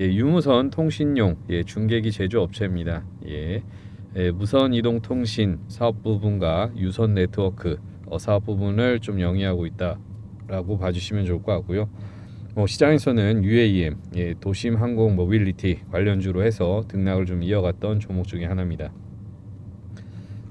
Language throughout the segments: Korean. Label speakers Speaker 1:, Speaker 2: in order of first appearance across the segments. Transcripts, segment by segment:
Speaker 1: 예, 유무선 통신용 예, 중계기 제조 업체입니다. 예, 예, 무선 이동 통신 사업 부분과 유선 네트워크 어, 사업 부분을 좀 영위하고 있다라고 봐주시면 좋을 것 같고요. 뭐 시장에서는 UAM 예, 도심 항공 모빌리티 관련주로 해서 등락을 좀 이어갔던 종목 중에 하나입니다.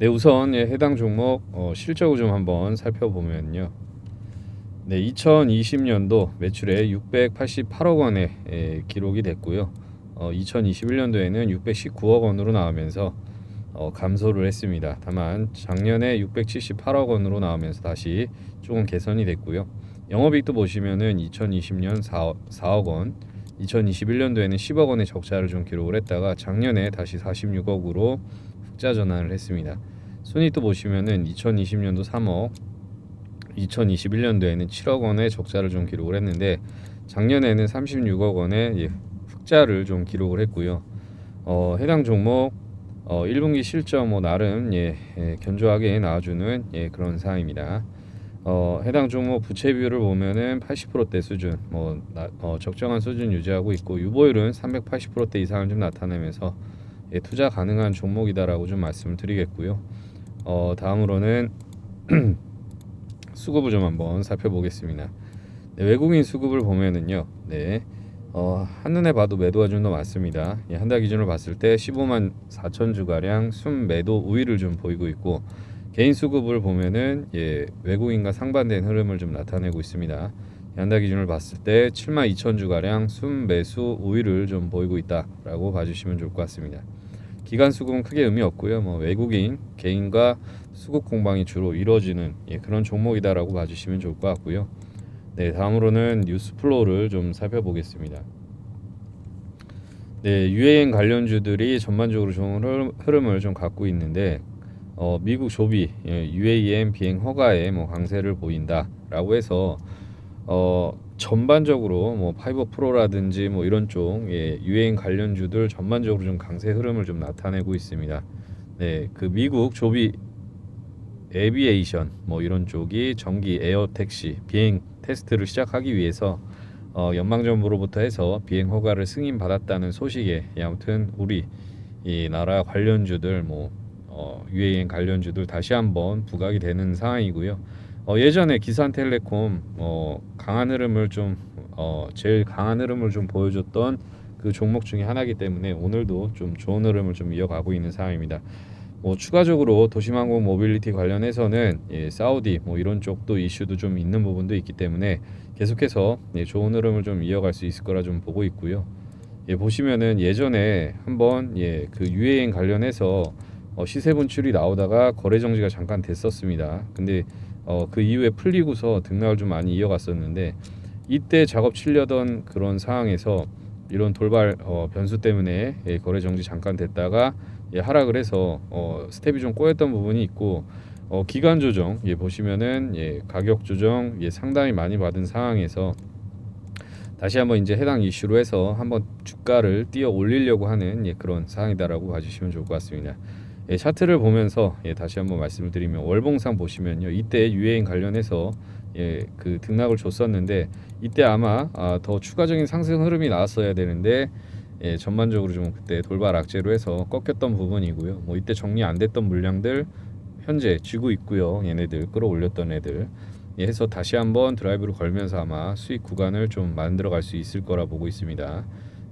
Speaker 1: 네, 우선 예, 해당 종목 어, 실적을 좀 한번 살펴보면요. 네, 2020년도 매출에 688억 원의 예, 기록이 됐고요. 어, 2021년도에는 619억 원으로 나오면서 어, 감소를 했습니다. 다만 작년에 678억 원으로 나오면서 다시 조금 개선이 됐고요. 영업이익도 보시면은 2020년 4억, 4억 원, 2021년도에는 10억 원의 적자를 좀 기록을 했다가 작년에 다시 46억으로 흑자 전환을 했습니다. 순이익도 보시면은 2020년도 3억, 2021년도에는 7억 원의 적자를 좀 기록을 했는데 작년에는 36억 원의 예, 흑자를 좀 기록을 했고요. 어, 해당 종목 어, 1분기 실적 뭐 나름 예, 예, 견조하게 나와주는 예, 그런 상황입니다. 어, 해당 종목 부채 비율을 보면은 80%대 수준, 뭐 나, 어, 적정한 수준 유지하고 있고 유보율은 380%대 이상을 좀 나타내면서 예, 투자 가능한 종목이다라고 좀 말씀을 드리겠고요. 어, 다음으로는 수급을 좀 한번 살펴보겠습니다. 네, 외국인 수급을 보면은요, 네, 어, 한눈에 봐도 매도가 좀 더 많습니다. 예, 한달 기준으로 봤을 때 15만 4천 주 가량 순 매도 우위를 좀 보이고 있고 개인 수급을 보면은 예, 외국인과 상반된 흐름을 좀 나타내고 있습니다. 한달 기준을 봤을 때 7만 2천 주 가량 순 매수 우위를 좀 보이고 있다라고 봐주시면 좋을 것 같습니다. 기간 수급은 크게 의미 없고요. 뭐 외국인 개인과 수급 공방이 주로 이루어지는 예, 그런 종목이다라고 봐주시면 좋을 것 같고요. 네, 다음으로는 뉴스 플로우를 좀 살펴보겠습니다. 네, 유해행 관련주들이 전반적으로 좋은 흐름- 흐름을 좀 갖고 있는데 어, 미국 조비 예, UAM 비행 허가에 뭐 강세를 보인다라고 해서 어, 전반적으로 뭐 파이버 프로라든지 뭐 이런 쪽 예, 유해행 관련주들 전반적으로 좀 강세 흐름을 좀 나타내고 있습니다. 네, 그 미국 조비 에비에이션 뭐 이런 쪽이 전기 에어 택시 비행 테스트를 시작하기 위해서 어, 연방정부로부터 해서 비행 허가를 승인 받았다는 소식에 예, 아무튼 우리 이 나라 관련주들 뭐 어, UAM 관련주들 다시 한번 부각이 되는 상황이고요. 어, 예전에 기산텔레콤 어, 강한 흐름을 좀 어, 제일 강한 흐름을 좀 보여줬던 그 종목 중에 하나이기 때문에 오늘도 좀 좋은 흐름을 좀 이어가고 있는 상황입니다. 뭐 추가적으로 도심항공 모빌리티 관련해서는 예, 사우디 뭐 이런 쪽도 이슈도 좀 있는 부분도 있기 때문에 계속해서 예, 좋은 흐름을 좀 이어갈 수 있을 거라 좀 보고 있고요. 예, 보시면은 예전에 한번 예, 그 유해행 관련해서 어, 시세 분출이 나오다가 거래 정지가 잠깐 됐었습니다. 근데 어, 그 이후에 풀리고서 등락을 좀 많이 이어갔었는데 이때 작업 치려던 그런 상황에서 이런 돌발 어, 변수 때문에 예, 거래 정지 잠깐 됐다가 예, 하락을 해서 어, 스텝이 좀 꼬였던 부분이 있고 어, 기간 조정 예, 보시면은 예, 가격 조정 예, 상당히 많이 받은 상황에서 다시 한번 이제 해당 이슈로 해서 한번 주가를 뛰어 올리려고 하는 예, 그런 상황이다라고 봐주시면 좋을 것 같습니다. 예, 차트를 보면서 예, 다시 한번 말씀을 드리면 월봉상 보시면요 이때 유해인 관련해서 예, 그 등락을 줬었는데 이때 아마 아, 더 추가적인 상승 흐름이 나왔어야 되는데 예, 전반적으로 좀 그때 돌발 악재로 해서 꺾였던 부분이고요. 뭐 이때 정리 안 됐던 물량들 현재 쥐고 있고요. 얘네들 끌어올렸던 애들 예, 해서 다시 한번 드라이브를 걸면서 아마 수익 구간을 좀 만들어 갈 수 있을 거라 보고 있습니다.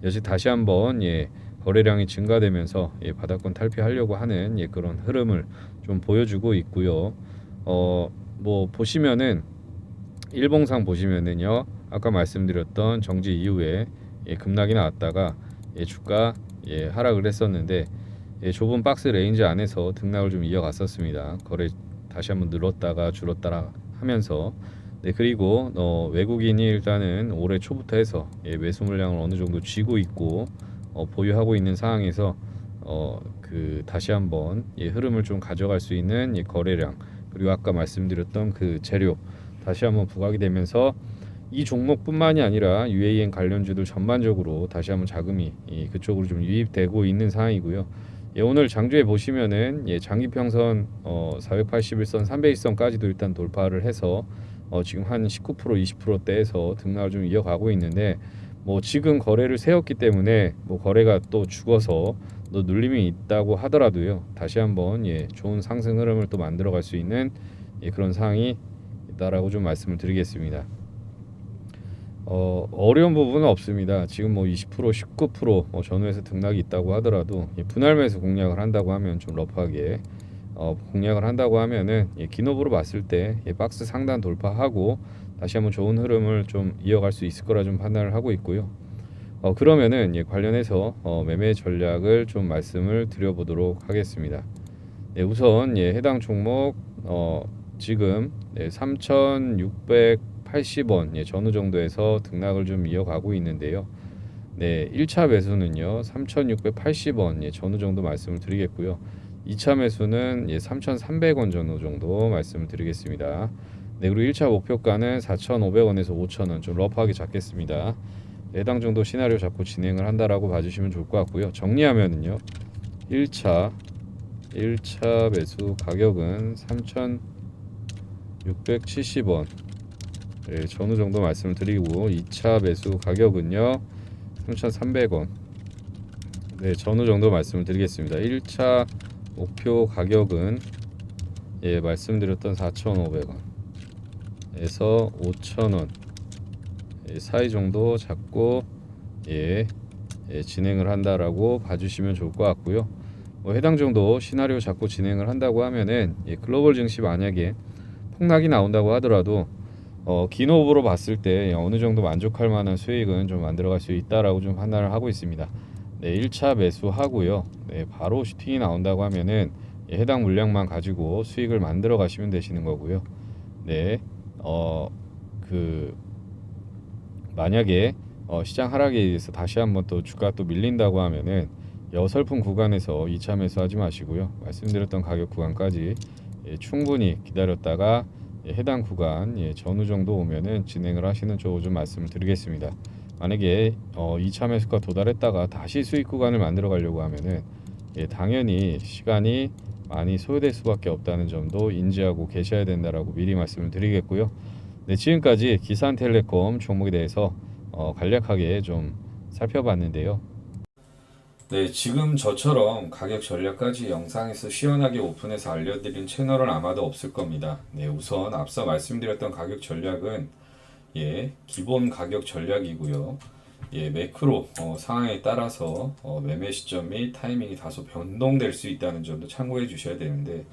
Speaker 1: 여기 다시 한번 예, 거래량이 증가되면서 예, 바닥권 탈피하려고 하는 예, 그런 흐름을 좀 보여주고 있고요. 어, 뭐 보시면은 일봉상 보시면은요. 아까 말씀드렸던 정지 이후에 예, 급락이 나왔다가 예, 주가 예, 하락을 했었는데 예, 좁은 박스 레인지 안에서 등락을 좀 이어갔었습니다. 거래 다시 한번 늘었다가 줄었다가 하면서 네 그리고 어, 외국인이 일단은 올해 초부터 해서 예, 매수 물량을 어느 정도 쥐고 있고 어, 보유하고 있는 상황에서 어, 그 다시 한번 예, 흐름을 좀 가져갈 수 있는 예, 거래량 그리고 아까 말씀드렸던 그 재료 다시 한번 부각이 되면서 이 종목뿐만이 아니라 UAN 관련주들 전반적으로 다시 한번 자금이 예, 그쪽으로 좀 유입되고 있는 상황이고요. 예, 오늘 장주에 보시면은 예, 장기평선 어, 481선, 301선까지도 일단 돌파를 해서 어, 지금 한 19% 20%대에서 등락을 좀 이어가고 있는데 뭐 지금 거래를 세웠기 때문에 뭐 거래가 또 죽어서 또 눌림이 있다고 하더라도요 다시 한번 예, 좋은 상승 흐름을 또 만들어갈 수 있는 예, 그런 상황이 있다라고 좀 말씀을 드리겠습니다. 어, 어려운 부분은 없습니다. 지금 뭐 20% 19%뭐 전후에서 등락이 있다고 하더라도 예, 분할 매수 공략을 한다고 하면 좀 러프하게 어, 공략을 한다고 하면은 예, 기노브로 봤을 때 예, 박스 상단 돌파하고 다시 한번 좋은 흐름을 좀 이어갈 수 있을 거라 좀 판단을 하고 있고요. 어, 그러면은 예, 관련해서 어, 매매 전략을 좀 말씀을 드려보도록 하겠습니다. 네, 우선 예, 해당 종목 어, 지금 네, 3,680원 예, 전후 정도에서 등락을 좀 이어가고 있는데요. 네, 1차 매수는요 3,680원 예, 전후 정도 말씀을 드리겠고요. 2차 매수는 예, 3,300원 전후 정도 말씀을 드리겠습니다. 네, 그리고 1차 목표가는 4,500원에서 5,000원 좀 러프하게 잡겠습니다. 해당 정도 시나리오 잡고 진행을 한다라고 봐주시면 좋을 것 같고요. 정리하면은요. 1차 1차 매수 가격은 3,670원. 네, 전후 정도 말씀을 드리고 2차 매수 가격은요. 3,300원. 네, 전후 정도 말씀을 드리겠습니다. 1차 목표 가격은 예, 말씀드렸던 4,500원. 에서 5,000원 예, 사이 정도 잡고 예, 예, 진행을 한다라고 봐주시면 좋을 것 같고요. 뭐 해당 정도 시나리오 잡고 진행을 한다고 하면은 예, 글로벌 증시 만약에 폭락이 나온다고 하더라도 어, 기노브로 봤을 때 어느 정도 만족할 만한 수익은 좀 만들어갈 수 있다라고 좀 판단을 하고 있습니다. 네, 1차 매수하고요. 네, 바로 슈팅이 나온다고 하면은 예, 해당 물량만 가지고 수익을 만들어 가시면 되시는 거고요. 네, 어, 그 만약에 어, 시장 하락에 의해서 다시 한번 또 주가 또 밀린다고 하면은 여설품 구간에서 2차 매수하지 마시고요. 말씀드렸던 가격 구간까지 예, 충분히 기다렸다가 예, 해당 구간 예, 전후 정도 오면은 진행을 하시는 쪽으로 좀 말씀을 드리겠습니다. 만약에 어, 2차 매수가 도달했다가 다시 수익 구간을 만들어 가려고 하면은 예, 당연히 시간이 많이 소요될 수밖에 없다는 점도 인지하고 계셔야 된다라고 미리 말씀을 드리겠고요. 네, 지금까지 기산텔레콤 종목에 대해서 어, 간략하게 좀 살펴봤는데요. 네, 지금 저처럼 가격 전략까지 영상에서 시원하게 오픈해서 알려드린 채널은 아마도 없을 겁니다. 네, 우선 앞서 말씀드렸던 가격 전략은 예, 기본 가격 전략이고요. 예, 매크로 어, 상황에 따라서 어, 매매 시점 및 타이밍이 다소 변동될 수 있다는 점도 참고해 주셔야 되는데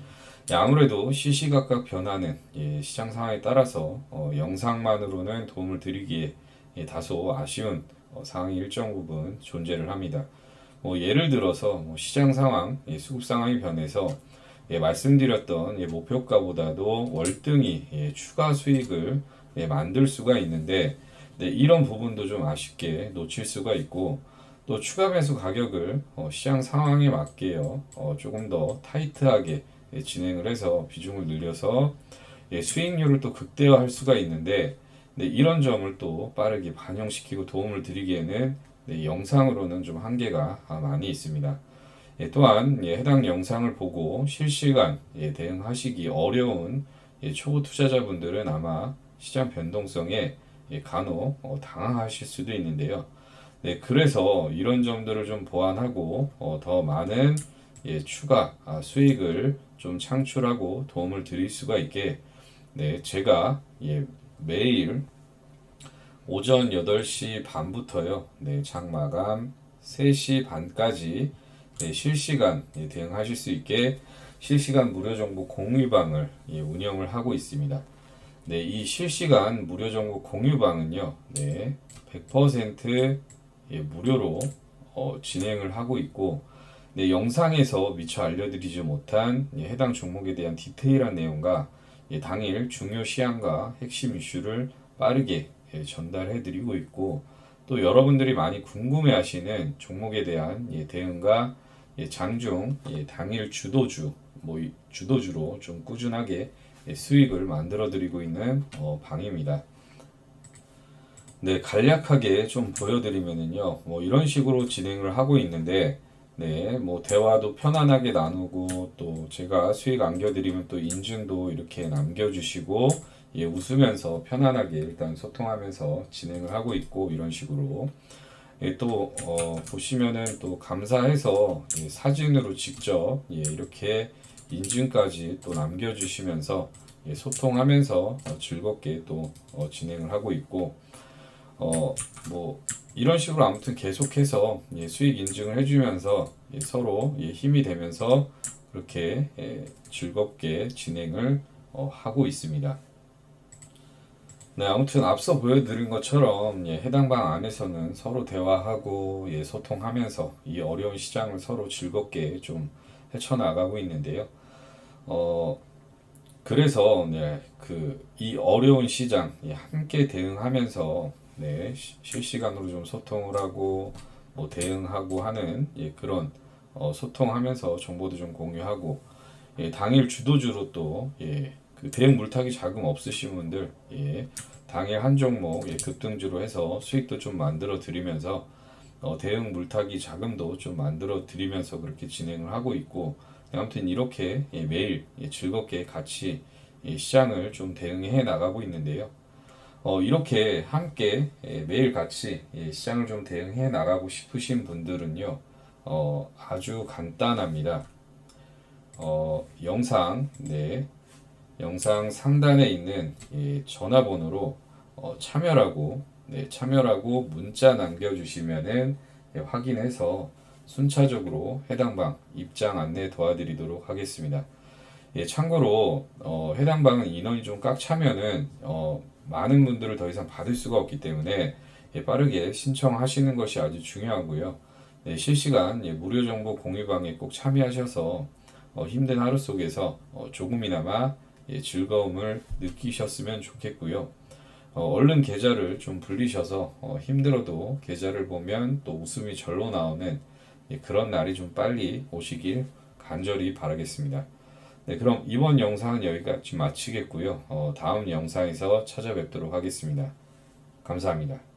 Speaker 1: 예, 아무래도 시시각각 변하는 예, 시장 상황에 따라서 어, 영상만으로는 도움을 드리기에 예, 다소 아쉬운 어, 상황이 일정 부분 존재를 합니다. 뭐 예를 들어서 뭐 시장 상황, 예, 수급 상황이 변해서 예, 말씀드렸던 예, 목표가보다도 월등히 예, 추가 수익을 예, 만들 수가 있는데 네, 이런 부분도 좀 아쉽게 놓칠 수가 있고 또 추가 매수 가격을 어, 시장 상황에 맞게요 어, 조금 더 타이트하게 예, 진행을 해서 비중을 늘려서 예, 수익률을 또 극대화할 수가 있는데 네, 이런 점을 또 빠르게 반영시키고 도움을 드리기에는 네, 영상으로는 좀 한계가 아, 많이 있습니다. 예, 또한 예, 해당 영상을 보고 실시간 예, 대응하시기 어려운 예, 초보 투자자분들은 아마 시장 변동성에 예, 간혹 어, 당황하실 수도 있는데요. 네, 그래서 이런 점들을 좀 보완하고 어, 더 많은 예, 추가 아, 수익을 좀 창출하고 도움을 드릴 수가 있게 네, 제가 예, 매일 오전 8시 반부터요. 네, 장 마감 3시 반까지 네, 실시간 예, 대응하실 수 있게 실시간 무료 정보 공유방을 예, 운영을 하고 있습니다. 네, 이 실시간 무료 정보 공유방은요, 네, 100% 예, 무료로 어, 진행을 하고 있고, 네, 영상에서 미처 알려드리지 못한 예, 해당 종목에 대한 디테일한 내용과 예, 당일 중요 시황과 핵심 이슈를 빠르게 예, 전달해드리고 있고 또 여러분들이 많이 궁금해하시는 종목에 대한 예, 대응과 예, 장중 예, 당일 주도주 뭐 이- 주도주로 좀 꾸준하게 예, 수익을 만들어 드리고 있는 어, 방입니다. 네, 간략하게 좀 보여드리면은요, 뭐 이런 식으로 진행을 하고 있는데, 네, 뭐 대화도 편안하게 나누고 또 제가 수익 안겨드리면 또 인증도 이렇게 남겨주시고, 예, 웃으면서 편안하게 일단 소통하면서 진행을 하고 있고 이런 식으로. 예, 또 어, 보시면은 또 감사해서 예, 사진으로 직접 예, 이렇게 인증까지 또 남겨주시면서 예, 소통하면서 어, 즐겁게 또 어, 진행을 하고 있고. 어, 뭐, 이런 식으로 아무튼 계속해서 예, 수익 인증을 해주면서 예, 서로 예, 힘이 되면서 그렇게 예, 즐겁게 진행을 어, 하고 있습니다. 네, 아무튼 앞서 보여드린 것처럼 예, 해당 방 안에서는 서로 대화하고 예, 소통하면서 이 어려운 시장을 서로 즐겁게 좀 헤쳐나가고 있는데요. 어, 그래서 네, 그이 어려운 시장 예, 함께 대응하면서 네, 시- 실시간으로 좀 소통을 하고 뭐 대응하고 하는 예, 그런 어, 소통하면서 정보도 좀 공유하고 예, 당일 주도주로 또 예, 그 대응 물타기 자금 없으신 분들 예, 당일 한 종목 예, 급등주로 해서 수익도 좀 만들어 드리면서 어, 대응 물타기 자금도 좀 만들어 드리면서 그렇게 진행을 하고 있고 네, 아무튼 이렇게 예, 매일 예, 즐겁게 같이 예, 시장을 좀 대응해 나가고 있는데요. 어, 이렇게 함께 예, 매일 같이 예, 시장을 좀 대응해 나가고 싶으신 분들은요, 어, 아주 간단합니다. 어, 영상, 네, 영상 상단에 있는 예, 전화번호로 어, 참여라고, 네, 참여라고 문자 남겨주시면은 예, 확인해서 순차적으로 해당 방 입장 안내 도와드리도록 하겠습니다. 예, 참고로 어, 해당 방은 인원이 좀 꽉 차면은 어, 많은 분들을 더 이상 받을 수가 없기 때문에 예, 빠르게 신청하시는 것이 아주 중요하고요. 예, 실시간 예, 무료 정보 공유방에 꼭 참여하셔서 어, 힘든 하루 속에서 어, 조금이나마 예, 즐거움을 느끼셨으면 좋겠고요. 어, 얼른 계좌를 좀 불리셔서 어, 힘들어도 계좌를 보면 또 웃음이 절로 나오는 예, 그런 날이 좀 빨리 오시길 간절히 바라겠습니다. 네, 그럼 이번 영상은 여기까지 마치겠고요. 어, 다음 영상에서 찾아뵙도록 하겠습니다. 감사합니다.